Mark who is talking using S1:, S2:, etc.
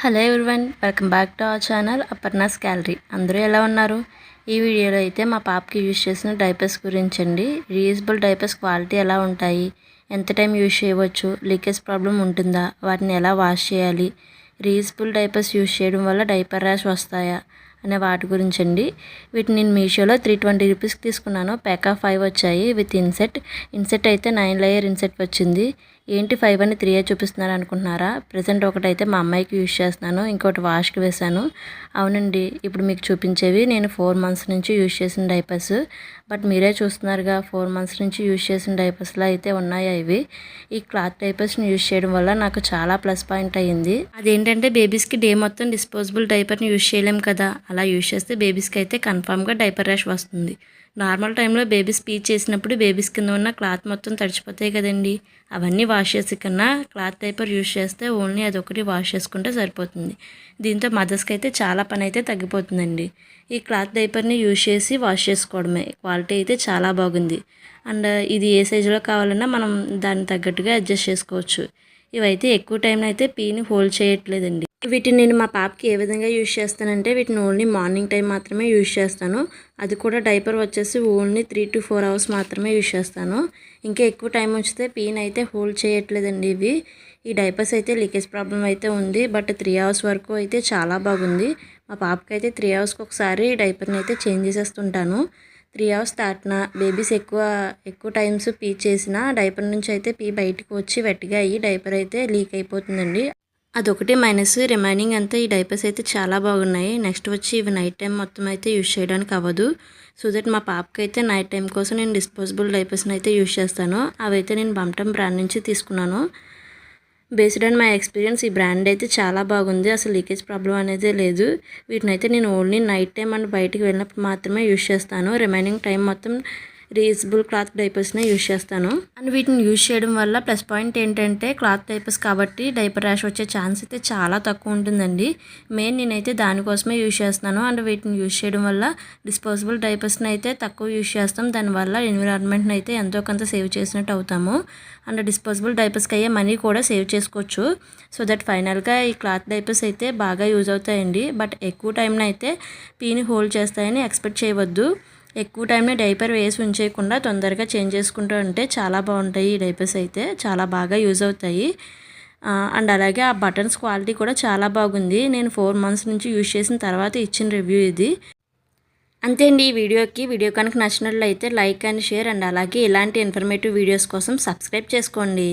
S1: Hello everyone welcome back to our channel Aparna's gallery. అందరూ ఎలా ఉన్నారు? ఈ వీడియోలో అయితే మా పాపకి యూజ్ చేసిన డైపర్స్ గురించి అండి రీయూజబుల్ డైపర్స్ క్వాలిటీ ఎలా ఉంటాయి? ఎంత టైం యూజ్ చేయవచ్చు? లీకేజ్ ప్రాబ్లం ఉంటుందా? వాటిని ఎలా వాష్ చేయాలి? రీయూజబుల్ డైపర్స్ యూజ్ చేయడం వల్ల డైపర్ ర్యాష్ వస్తాయా? అనే వాటి గురించి అండి వీటిని నేను మీషోలో త్రీ ట్వంటీ రూపీస్కి తీసుకున్నాను. ప్యాక్ ఆఫ్ ఫైవ్ వచ్చాయి విత్ ఇన్సెట్. ఇన్సెట్ అయితే నైన్ లేయర్ ఇన్సెట్ వచ్చింది. ఏంటి ఫైవ్ అని త్రీ చూపిస్తున్నారు అనుకుంటున్నారా? ప్రజెంట్ ఒకటైతే మా అమ్మాయికి యూజ్ చేస్తున్నాను ఇంకోటి వాష్కి వేశాను. అవునండి ఇప్పుడు మీకు చూపించేవి నేను ఫోర్ మంత్స్ నుంచి యూజ్ చేసిన డైపర్స్ బట్ మీరే చూస్తున్నారుగా ఫోర్ మంత్స్ నుంచి యూజ్ చేసిన డైపర్స్లో అయితే ఉన్నాయి ఇవి? ఈ క్లాత్ డైపర్స్ని యూజ్ చేయడం వల్ల నాకు చాలా ప్లస్ పాయింట్ అయ్యింది. అదేంటంటే బేబీస్కి డే మొత్తం డిస్పోజబుల్ డైపర్ని యూజ్ చేయలేం కదా అలా యూజ్ చేస్తే బేబీస్కి అయితే కన్ఫామ్గా డైపర్ ర్యాష్ వస్తుంది. నార్మల్ టైంలో బేబీస్ స్పీచ్ చేసినప్పుడు బేబీస్ కింద ఉన్న క్లాత్ మొత్తం తడిచిపోతాయి కదండి. అవన్నీ వాష్ చేసి కన్నా క్లాత్ పేపర్ యూజ్ చేస్తే ఓన్లీ అదొకటి వాష్ చేసుకుంటే సరిపోతుంది. దీంతో మదర్స్కి అయితే చాలా పని అయితే తగ్గిపోతుందండి. ఈ క్లాత్ డైపర్ని యూజ్ చేసి వాష్ చేసుకోవడమే. క్వాలిటీ అయితే చాలా బాగుంది. అండ్ ఇది ఏ సైజులో కావాలన్నా మనం దాన్ని తగ్గట్టుగా అడ్జస్ట్ చేసుకోవచ్చు. ఇవైతే ఎక్కువ టైం అయితే పీని హోల్డ్ చేయట్లేదండి. వీటిని నేను మా పాపకి ఏ విధంగా యూజ్ చేస్తానంటే వీటిని ఓన్లీ మార్నింగ్ టైం మాత్రమే యూజ్ చేస్తాను. అది కూడా డైపర్ వచ్చేసి only three to four hours మాత్రమే యూజ్ చేస్తాను. ఇంకా ఎక్కువ టైం ఉంచితే పీన్ అయితే హోల్డ్ చేయట్లేదండి ఇవి. ఈ డైపర్స్ అయితే లీకేజ్ ప్రాబ్లం అయితే ఉంది బట్ త్రీ అవర్స్ వరకు అయితే చాలా బాగుంది. మా పాపకి అయితే త్రీ అవర్స్కి ఒకసారి డైపర్ని అయితే చేంజ్ చేసేస్తుంటాను. త్రీ అవర్స్ దాటిన బేబీస్ ఎక్కువ ఎక్కువ టైమ్స్ పీ చేసిన డైపర్ నుంచి అయితే పీ బయటకు వచ్చి వెట్టిగా అయ్యి డైపర్ అయితే లీక్ అయిపోతుందండి. అదొకటి. మైనస్ రిమైనింగ్ అంతా ఈ డైపర్స్ అయితే చాలా బాగున్నాయి. నెక్స్ట్ వచ్చి ఇవి నైట్ టైం మొత్తం అయితే యూజ్ చేయడానికి అవ్వదు. సో దట్ మా పాపకి అయితే నైట్ టైం కోసం నేను డిస్పోజబుల్ డైపర్స్ని అయితే యూజ్ చేస్తాను. అవైతే నేను బంటం బ్రాండ్ నుంచి తీసుకున్నాను. బేస్డ్ ఆన్ మై ఎక్స్పీరియన్స్ ఈ బ్రాండ్ అయితే చాలా బాగుంది. అసలు లీకేజ్ ప్రాబ్లం అనేది లేదు. వీటిని అయితే నేను ఓన్లీ నైట్ టైం అండ్ బయటికి వెళ్ళినప్పుడు మాత్రమే యూజ్ చేస్తాను. రిమైనింగ్ టైం మొత్తం రీయూజబుల్ క్లాత్ డైపర్స్నే యూజ్ చేస్తాను. అండ్ వీటిని యూజ్ చేయడం వల్ల ప్లస్ పాయింట్ ఏంటంటే క్లాత్ డైపర్స్ కాబట్టి డైపర్ ర్యాష్ వచ్చే ఛాన్స్ అయితే చాలా తక్కువ ఉంటుందండి. మెయిన్ నేనైతే దానికోసమే యూజ్ చేస్తున్నాను. అండ్ వీటిని యూజ్ చేయడం వల్ల డిస్పోజబుల్ డైపర్స్ని అయితే తక్కువ యూజ్ చేస్తాం. దానివల్ల ఎన్విరాన్మెంట్ని అయితే ఎంతో కొంత సేవ్ చేసినట్టు అవుతాము. అండ్ డిస్పోజబుల్ డైపర్స్కి అయ్యే మనీ కూడా సేవ్ చేసుకోవచ్చు. సో దట్ ఫైనల్గా ఈ క్లాత్ డైపర్స్ అయితే బాగా యూజ్ అవుతాయండి. బట్ ఎక్కువ టైంని అయితే పీని హోల్డ్ చేస్తాయని ఎక్స్పెక్ట్ చేయవద్దు. ఎక్కువ టైంని డైపర్ వేసి ఉంచేయకుండా తొందరగా చేంజ్ చేసుకుంటూ ఉంటే చాలా బాగుంటాయి ఈ డైపర్స్ అయితే. చాలా బాగా యూజ్ అవుతాయి. అండ్ అలాగే ఆ బటన్స్ క్వాలిటీ కూడా చాలా బాగుంది. నేను ఫోర్ మంత్స్ నుంచి యూజ్ చేసిన తర్వాత ఇచ్చిన రివ్యూ ఇది. అంతే అండి ఈ వీడియోకి. వీడియో కనుక నచ్చినట్లయితే లైక్ అండ్ షేర్ అండ్ అలాగే ఇలాంటి ఇన్ఫర్మేటివ్ వీడియోస్ కోసం సబ్స్క్రైబ్ చేసుకోండి.